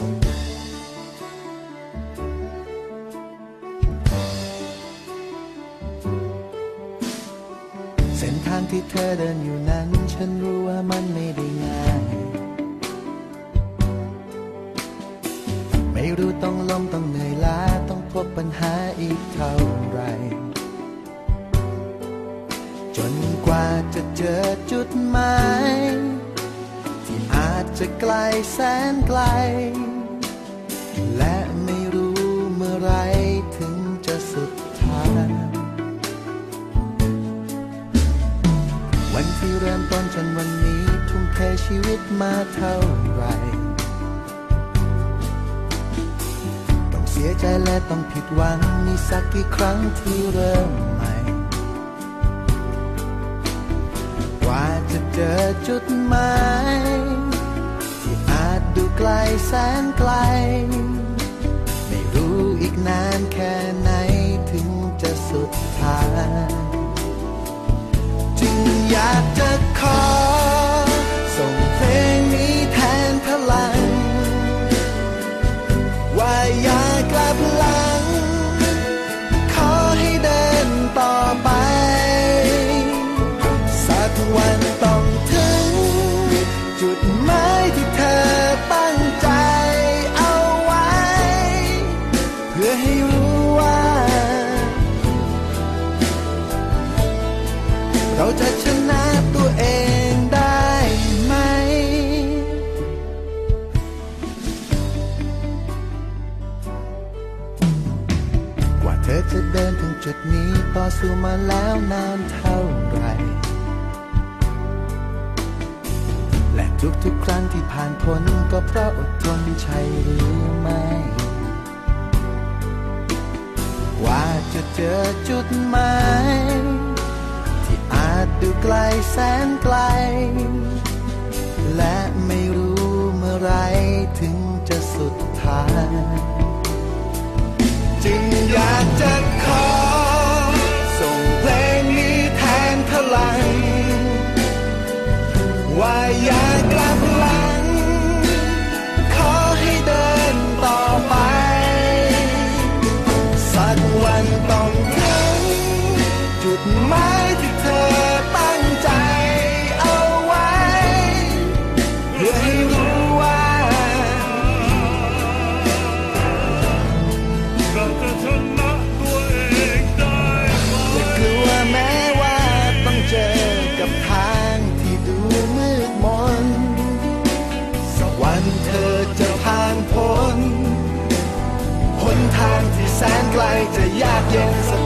เส้นทางที่เธอเดินอยู่นั้น ฉันรู้ว่ามันไม่ได้ง่าย ไม่รู้ต้องล้มต้องเหนื่อยล้าต้องพบปัญหาอีกเท่าไร จนกว่าจะเจอจุดหมาย จะไกลแสนไกล และไม่รู้เมื่อไรถึงจะสุดทางวันที่เริ่มต้นจนวันนี้ทุ่มเทชีวิตมาเท่าไหรต้องเสียใจและต้องผิดหวังมีสักกี่ครั้งที่เริ่มใหม่ กว่าจะเจอจุดหมาย แสนไกล ไม่รู้อีกนานแค่ไหนถึงจะสุดทางจึงอยากจะขอ ส่งเพลงนี้แทนพลัง ว่าอย่ากลับลา เราจะชนะตัวเองได้ไหม กว่าเธอจะเดินถึงจุดนี้ต่อสู้มาแล้วนานเท่าไหรและทุกๆครั้งที่ผ่านพ้นก็เพราะอดทนใช่หรือไม่ว่าจะเจอจุดหมาย แสนไกล และไม่รู้เมื่อไรถึงจะสุดทาง แสนไกลจะยากเย็น